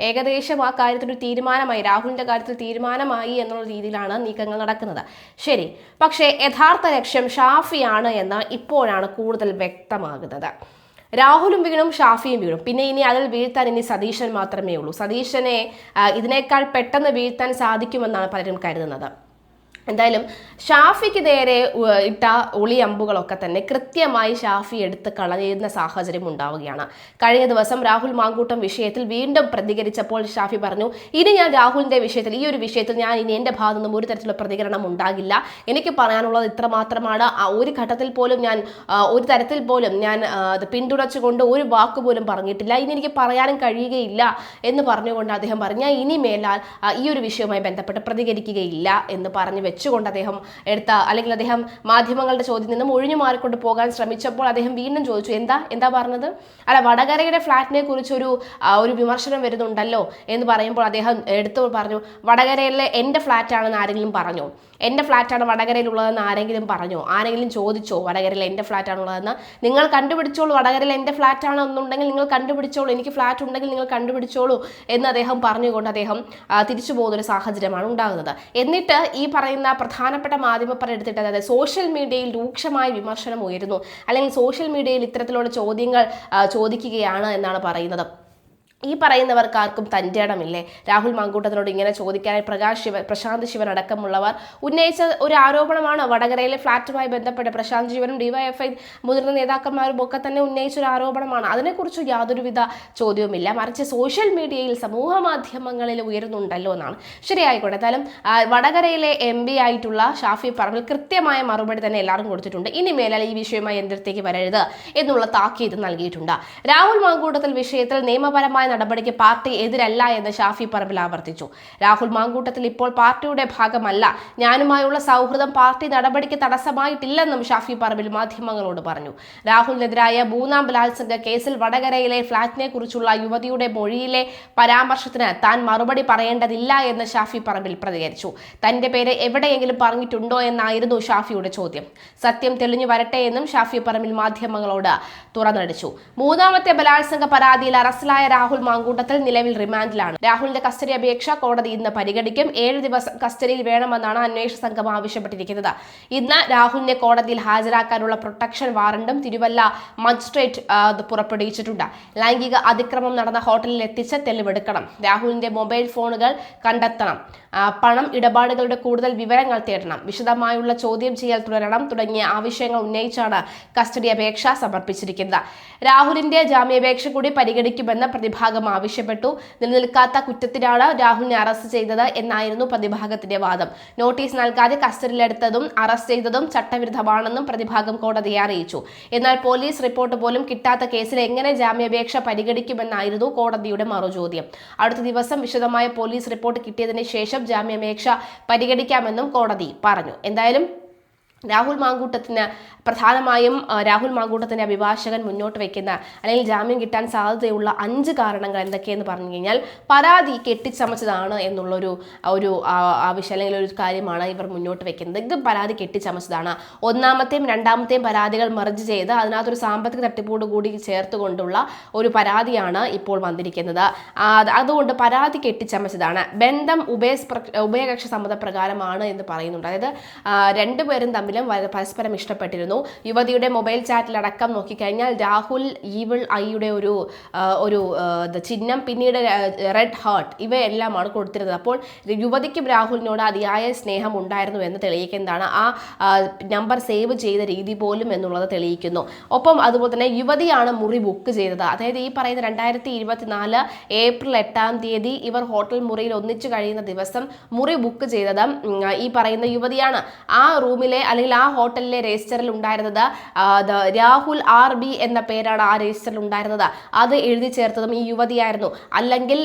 ഏകദേശം ആ കാര്യത്തിൽ ഒരു തീരുമാനമായി രാഹുലിന്റെ കാര്യത്തിൽ തീരുമാനമായി എന്നുള്ള രീതിയിലാണ് നീക്കങ്ങൾ നടക്കുന്നത്. ശരി പക്ഷേ യഥാർത്ഥ ലക്ഷ്യം ഷാഫിയാണ് എന്ന് ഇപ്പോഴാണ് കൂടുതൽ വ്യക്തമാകുന്നത്. രാഹുലും വീണും ഷാഫിയും വീണും. പിന്നെ ഇനി അതിൽ വീഴ്ത്താൻ ഇനി സതീശൻ മാത്രമേ ഉള്ളൂ. സതീശനെ ഇതിനേക്കാൾ പെട്ടെന്ന് വീഴ്ത്താൻ സാധിക്കുമെന്നാണ് പലരും കരുതുന്നത്. എന്തായാലും ഷാഫിക്ക് നേരെ ഇട്ട ഒളിയമ്പുകളൊക്കെ തന്നെ കൃത്യമായി ഷാഫി എടുത്ത് കളയുന്ന സാഹചര്യം ഉണ്ടാവുകയാണ്. കഴിഞ്ഞ ദിവസം രാഹുൽ മാങ്കൂട്ടം വിഷയത്തിൽ വീണ്ടും പ്രതികരിച്ചപ്പോൾ ഷാഫി പറഞ്ഞു ഇനി ഞാൻ രാഹുലിന്റെ വിഷയത്തിൽ ഈ ഒരു വിഷയത്തിൽ ഞാൻ ഇനി എന്റെ ഭാഗത്തു നിന്നും ഒരു തരത്തിലുള്ള പ്രതികരണം ഉണ്ടാകില്ല. എനിക്ക് പറയാനുള്ളത് ഇത്രമാത്രമാണ്. ഒരു ഘട്ടത്തിൽ പോലും ഞാൻ ഒരു തരത്തിൽ പോലും ഞാൻ അത് പിന്തുണച്ചുകൊണ്ട് ഒരു വാക്ക് പോലും പറഞ്ഞിട്ടില്ല. ഇനി എനിക്ക് പറയാനും കഴിയുകയില്ല എന്ന് പറഞ്ഞുകൊണ്ട് അദ്ദേഹം പറഞ്ഞു ഇനി മേലാൽ ഈ ഒരു വിഷയവുമായി ബന്ധപ്പെട്ട് പ്രതികരിക്കുകയില്ല എന്ന് പറഞ്ഞു വെച്ചുകൊണ്ട് അദ്ദേഹം എടുത്ത അല്ലെങ്കിൽ അദ്ദേഹം മാധ്യമങ്ങളുടെ ചോദ്യം നിന്നും ഒഴിഞ്ഞു മാറിക്കൊണ്ട് പോകാൻ ശ്രമിച്ചപ്പോൾ അദ്ദേഹം വീണ്ടും ചോദിച്ചു എന്താ? എന്താ പറഞ്ഞത്? അല്ല വടകരയുടെ ഫ്ലാറ്റിനെ കുറിച്ചൊരു ഒരു വിമർശനം വരുന്നുണ്ടല്ലോ എന്ന് പറയുമ്പോൾ അദ്ദേഹം എടുത്തു പറഞ്ഞു വടകരയിലെ എന്റെ ഫ്ലാറ്റാണെന്ന് ആരെങ്കിലും പറഞ്ഞു? എന്റെ ഫ്ലാറ്റാണ് വടകരയിലുള്ളതെന്ന് ആരെങ്കിലും പറഞ്ഞു? ആരെങ്കിലും ചോദിച്ചോ വടകരയിൽ എന്റെ ഫ്ലാറ്റാണുള്ളതെന്ന് നിങ്ങൾ കണ്ടുപിടിച്ചോളൂ വടകരയിൽ എന്റെ ഫ്ലാറ്റാണ് എന്നുണ്ടെങ്കിൽ നിങ്ങൾ കണ്ടുപിടിച്ചോളൂ എനിക്ക് ഫ്ലാറ്റ് ഉണ്ടെങ്കിൽ നിങ്ങൾ കണ്ടുപിടിച്ചോളൂ എന്ന് അദ്ദേഹം പറഞ്ഞുകൊണ്ട് അദ്ദേഹം തിരിച്ചു പോകുന്ന ഒരു സാഹചര്യമാണ് ഉണ്ടാകുന്നത്. എന്നിട്ട് ഈ പറയുന്ന പ്രധാനപ്പെട്ട മാധ്യമപ്പറ എടുത്തിട്ട് അതായത് സോഷ്യൽ മീഡിയയിൽ രൂക്ഷമായ വിമർശനം ഉയരുന്നു. അല്ലെങ്കിൽ സോഷ്യൽ മീഡിയയിൽ ഇത്തരത്തിലുള്ള ചോദ്യങ്ങൾ ചോദിക്കുകയാണ് എന്നാണ് പറയുന്നത്. ഈ പറയുന്നവർക്ക് ആർക്കും തന്റെ ഇടമില്ലേ? രാഹുൽ മാങ്കൂട്ടത്തിനോട് ഇങ്ങനെ ചോദിക്കാനായി പ്രകാശ് ശിവൻ പ്രശാന്ത് ശിവൻ അടക്കമുള്ളവർ ഉന്നയിച്ച ഒരു ആരോപണമാണ് വടകരയിലെ ഫ്ളാറ്റുമായി ബന്ധപ്പെട്ട് പ്രശാന്ത് ശിവനും ഡിവൈഎഫ്ഐ മുതിർന്ന നേതാക്കന്മാരും ഒക്കെ തന്നെ ഉന്നയിച്ച ഒരു ആരോപണമാണ്. അതിനെക്കുറിച്ച് യാതൊരുവിധ ചോദ്യവുമില്ല. മറിച്ച് സോഷ്യൽ മീഡിയയിൽ സമൂഹ മാധ്യമങ്ങളിൽ ഉയരുന്നുണ്ടല്ലോ എന്നാണ്. ശരിയായിക്കോട്ടെ. എന്തായാലും വടകരയിലെ എം പി ആയിട്ടുള്ള ഷാഫി പറമ്പിൽ കൃത്യമായ മറുപടി തന്നെ എല്ലാവരും കൊടുത്തിട്ടുണ്ട്. ഇനി മേലാൽ ഈ വിഷയമായി എന്തിടത്തേക്ക് വരരുത് എന്നുള്ള താക്കീത് നൽകിയിട്ടുണ്ട്. രാഹുൽ മാങ്കൂട്ടത്തിൽ വിഷയത്തിൽ നിയമപരമായ നടപടിക്ക് പാർട്ടി എതിരല്ല എന്ന് ഷാഫി പറമ്പിൽ ആവർത്തിച്ചു. രാഹുൽ മാങ്കൂട്ടത്തിൽ ഇപ്പോൾ പാർട്ടിയുടെ ഭാഗമല്ല. ഞാനുമായുള്ള സൗഹൃദം പാർട്ടി നടപടിക്ക് തടസ്സമായിട്ടില്ലെന്നും ഷാഫി പറമ്പിൽ മാധ്യമങ്ങളോട് പറഞ്ഞു. രാഹുലിനെതിരായ മൂന്നാം ബലാത്സംഗ കേസിൽ വടകരയിലെ ഫ്ളാറ്റിനെ കുറിച്ചുള്ള യുവതിയുടെ മൊഴിയിലെ പരാമർശത്തിന് താൻ മറുപടി പറയേണ്ടതില്ല എന്ന് ഷാഫി പറമ്പിൽ പ്രതികരിച്ചു. തന്റെ പേര് എവിടെയെങ്കിലും പറഞ്ഞിട്ടുണ്ടോ എന്നായിരുന്നു ഷാഫിയുടെ ചോദ്യം. സത്യം തെളിഞ്ഞു വരട്ടെ എന്നും ഷാഫി പറമ്പിൽ മാധ്യമങ്ങളോട് തുറന്നടിച്ചു. മൂന്നാമത്തെ ബലാത്സംഗ പരാതിയിൽ അറസ്റ്റിലായ രാഹുൽ മാങ്കൂട്ടത്തിൽ നിലവിൽ റിമാൻഡിലാണ്. രാഹുലിന്റെ കസ്റ്റഡി അപേക്ഷ കോടതി ഇന്ന് പരിഗണിക്കും. ഏഴ് ദിവസം കസ്റ്റഡിയിൽ വേണമെന്നാണ് അന്വേഷണ സംഘം ആവശ്യപ്പെട്ടിരിക്കുന്നത്. ഇന്ന് രാഹുലിനെ കോടതിയിൽ ഹാജരാക്കാനുള്ള പ്രൊട്ടക്ഷൻ വാറണ്ടും തിരുവല്ല മജിസ്ട്രേറ്റ് പുറപ്പെടുവിച്ചിട്ടുണ്ട്. ലൈംഗിക അതിക്രമം നടന്ന ഹോട്ടലിൽ എത്തിച്ച് തെളിവെടുക്കണം. രാഹുലിന്റെ മൊബൈൽ ഫോണുകൾ കണ്ടെത്തണം. പണം ഇടപാടുകളുടെ കൂടുതൽ വിവരങ്ങൾ തേടണം. വിശദമായുള്ള ചോദ്യം ചെയ്യൽ തുടരണം തുടങ്ങിയ ആവശ്യങ്ങൾ ഉന്നയിച്ചാണ് കസ്റ്റഡി അപേക്ഷ സമർപ്പിച്ചിരിക്കുന്നത്. രാഹുലിന്റെ ജാമ്യാപേക്ഷ കൂടി പരിഗണിക്കുമെന്ന് പ്രതിഭാഗം ആവശ്യപ്പെട്ടു. നിലനിൽക്കാത്ത കുറ്റത്തിലാണ് രാഹുലിനെ അറസ്റ്റ് ചെയ്തത് എന്നായിരുന്നു പ്രതിഭാഗത്തിന്റെ വാദം. നോട്ടീസ് നൽകാതെ കസ്റ്റഡിയിലെടുത്തതും അറസ്റ്റ് ചെയ്തതും ചട്ടവിരുദ്ധമാണെന്നും പ്രതിഭാഗം കോടതിയെ അറിയിച്ചു. എന്നാൽ പോലീസ് റിപ്പോർട്ട് പോലും കിട്ടാത്ത കേസിൽ എങ്ങനെ ജാമ്യാപേക്ഷ പരിഗണിക്കുമെന്നായിരുന്നു കോടതിയുടെ മറുചോദ്യം. അടുത്ത ദിവസം വിശദമായ പോലീസ് റിപ്പോർട്ട് കിട്ടിയതിന് ശേഷം ജാമ്യാപേക്ഷ പരിഗണിക്കാമെന്നും കോടതി പറഞ്ഞു. എന്തായാലും രാഹുൽ മാങ്കൂട്ടത്തിന് പ്രധാനമായും രാഹുൽ മാങ്കൂട്ടത്തിന്റെ അഭിഭാഷകൻ മുന്നോട്ട് വയ്ക്കുന്ന അല്ലെങ്കിൽ ജാമ്യം കിട്ടാൻ സാധ്യതയുള്ള അഞ്ച് കാരണങ്ങൾ എന്തൊക്കെയെന്ന് പറഞ്ഞു കഴിഞ്ഞാൽ പരാതി കെട്ടിച്ചമച്ചതാണ് എന്നുള്ളൊരു ഒരു ആവശ്യം അല്ലെങ്കിൽ ഒരു കാര്യമാണ് ഇവർ മുന്നോട്ട് വയ്ക്കുന്നത് ഇത് പരാതി കെട്ടിച്ചമച്ചതാണ്. ഒന്നാമത്തെയും രണ്ടാമത്തെയും പരാതികൾ മെർജ് ചെയ്ത് അതിനകത്തൊരു സാമ്പത്തിക തട്ടിപ്പോട് കൂടി ചേർത്തുകൊണ്ടുള്ള ഒരു പരാതിയാണ് ഇപ്പോൾ വന്നിരിക്കുന്നത്. അതുകൊണ്ട് പരാതി കെട്ടിച്ചമച്ചതാണ്. ബന്ധം ഉഭയ ഉഭയകക്ഷി സമ്മതപ്രകാരമാണ് എന്ന് പറയുന്നുണ്ട്. അതായത് രണ്ടുപേരും തമ്മിലും പരസ്പരം ഇഷ്ടപ്പെട്ടിരുന്നു. യുവതിയുടെ മൊബൈൽ ചാറ്റിലടക്കം നോക്കിക്കഴിഞ്ഞാൽ രാഹുൽ ഈവിൾ ഐയുടെ ഒരു ഒരു ചിഹ്നം പിന്നീട് റെഡ് ഹാർട്ട് ഇവയെല്ലാമാണ് കൊടുത്തിരുന്നത്. അപ്പോൾ യുവതിക്കും രാഹുലിനോട് അതിയായ സ്നേഹം ഉണ്ടായിരുന്നു എന്ന് തെളിയിക്കുന്നതാണ് ആ നമ്പർ സേവ് ചെയ്ത രീതി പോലും എന്നുള്ളത് തെളിയിക്കുന്നു. ഒപ്പം അതുപോലെ തന്നെ യുവതിയാണ് മുറി ബുക്ക് ചെയ്തത്. അതായത് ഈ പറയുന്ന രണ്ടായിരത്തി ഇരുപത്തിനാല് ഏപ്രിൽ എട്ടാം തീയതി ഇവർ ഹോട്ടൽ മുറിയിൽ ഒന്നിച്ചു കഴിയുന്ന ദിവസം മുറി ബുക്ക് ചെയ്തത് ഈ പറയുന്ന യുവതിയാണ് ആ റൂമിലെ അല്ലെങ്കിൽ ആ ഹോട്ടലിലെ രജിസ്റ്ററിൽ ഉണ്ടായിരുന്നത് രാഹുൽ ആർ ബി എന്ന പേരാണ് ആ രജിസ്റ്ററിൽ ഉണ്ടായിരുന്നത്. അത് എഴുതി ചേർത്തതും ഈ യുവതിയായിരുന്നു. അല്ലെങ്കിൽ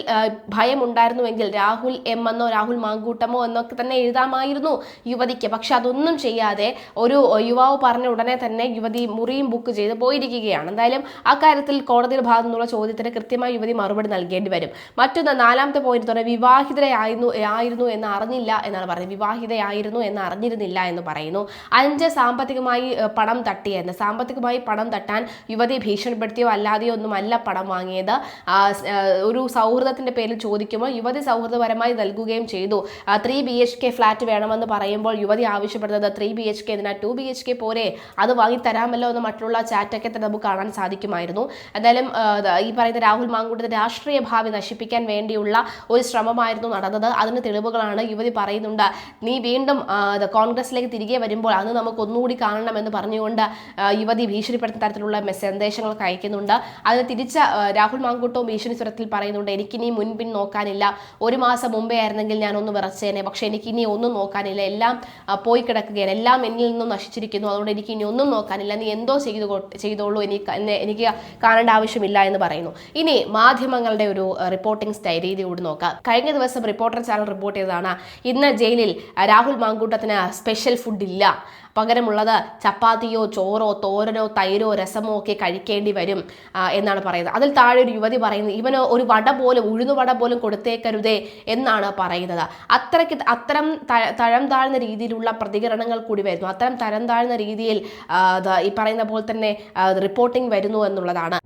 ഭയം ഭയമുണ്ടായിരുന്നുവെങ്കിൽ രാഹുൽ എം എന്നോ രാഹുൽ മാങ്കൂട്ടമോ എന്നൊക്കെ തന്നെ എഴുതാമായിരുന്നു യുവതിക്ക്. പക്ഷെ അതൊന്നും ചെയ്യാതെ ഒരു യുവാവ് പറഞ്ഞ ഉടനെ തന്നെ യുവതി മുറിയും ബുക്ക് ചെയ്ത് പോയിരിക്കുകയാണ്. എന്തായാലും അക്കാര്യത്തിൽ കോടതിയുടെ ഭാഗത്തു നിന്നുള്ള ചോദ്യത്തിന് കൃത്യമായി യുവതി മറുപടി നൽകേണ്ടി വരും. മറ്റൊന്ന് നാലാമത്തെ പോയിന്റ് തന്നെ വിവാഹിതരായിരുന്നു ആയിരുന്നു എന്ന് അറിഞ്ഞില്ല എന്നാണ് പറയുന്നത് വിവാഹിതയായിരുന്നു എന്ന് അറിഞ്ഞിരുന്നില്ല എന്ന് പറയുന്നു. അഞ്ച് സാമ്പത്തികമായി പണം തട്ടിയെന്ന് സാമ്പത്തികമായി പണം തട്ടാൻ യുവതി ഭീഷണിപ്പെടുത്തിയോ അല്ലാതെയോ ഒന്നുമല്ല പണം വാങ്ങിയത്. ഒരു സൗഹൃദത്തിന്റെ പേരിൽ ചോദിക്കുമ്പോൾ യുവതി സൗഹൃദപരമായി നൽകുകയും ചെയ്തു. Three B H K flat വേണമെന്ന് പറയുമ്പോൾ യുവതി ആവശ്യപ്പെടുന്നത് ത്രീ ബി എച്ച് കെ എന്നാൽ ടു ബി എച്ച് കെ പോരെ അത് വാങ്ങി തരാമല്ലോ എന്ന് മറ്റുള്ള ചാറ്റൊക്കെ തന്നെ നമുക്ക് കാണാൻ സാധിക്കുമായിരുന്നു. എന്തായാലും ഈ പറയുന്ന രാഹുൽ മാങ്കൂട്ടത്തിന്റെ രാഷ്ട്രീയ ഭാവി നശിപ്പിക്കാൻ വേണ്ടിയുള്ള ഒരു ശ്രമമായിരുന്നു നടന്നത്. അതിന് തെളിവുകളാണ് യുവതി പറയുന്നുണ്ട്. നീ വീണ്ടും കോൺഗ്രസിലേക്ക് തിരികെ വരുമ്പോൾ അന്ന് നമുക്ക് ഒന്നുകൂടി കാണണമെന്ന് പറഞ്ഞുകൊണ്ട് യുവതി ഭീഷണിപ്പെടുത്തുന്ന തരത്തിലുള്ള സന്ദേശങ്ങളൊക്കെ അയക്കുന്നുണ്ട്. അതിന് തിരിച്ച രാഹുൽ മാങ്കൂട്ടവും ഭീഷണി സ്വരത്തിൽ പറയുന്നുണ്ട് എനിക്കിനി മുൻപിൻ നോക്കാനില്ല. ഒരു മാസം മുമ്പേ ആയിരുന്നെങ്കിൽ ഞാൻ ഒന്ന് വിറച്ചേനെ. പക്ഷെ എനിക്കിനി ഒന്നും നോക്കാനില്ല. എല്ലാം പോയി കിടക്കുകയാണ്. എല്ലാം എന്നിൽ നിന്നും നശിച്ചിരിക്കുന്നു. അതുകൊണ്ട് എനിക്ക് ഇനി ഒന്നും നോക്കാനില്ല. നീ എന്തോ ചെയ്തു ചെയ്തോളൂ. എനിക്ക് എനിക്ക് കാണേണ്ട ആവശ്യമില്ല എന്ന് പറയുന്നു. ഇനി മാധ്യമങ്ങളുടെ ഒരു റിപ്പോർട്ടിംഗ് സ്റ്റൈൽ രീതി കൂടി നോക്കാം. കഴിഞ്ഞ ദിവസം റിപ്പോർട്ടർ ചാനൽ റിപ്പോർട്ട് ചെയ്തതാണ് ഇന്ന് ജയിലിൽ രാഹുൽ മാങ്കൂട്ടത്തിന് സ്പെഷ്യൽ ഫുഡ് ഇല്ല പകരമുള്ളത് ചപ്പാത്തിയോ ചോറോ തോരനോ തൈരോ രസമോ ഒക്കെ കഴിക്കേണ്ടി വരും എന്നാണ് പറയുന്നത്. അതിൽ താഴെ ഒരു യുവതി പറയുന്നത് ഇവന് ഒരു വട പോലും ഉഴുന്നുവട പോലും കൊടുത്തേക്കരുതേ എന്നാണ് പറയുന്നത്. അത്രയ്ക്ക് അത്തരം തഴം താഴ്ന്ന രീതിയിലുള്ള പ്രതികരണങ്ങൾ കൂടി വരുന്നു. അത്തരം തരം താഴ്ന്ന രീതിയിൽ ഈ പറയുന്ന പോലെ തന്നെ റിപ്പോർട്ടിംഗ് വരുന്നു എന്നുള്ളതാണ്.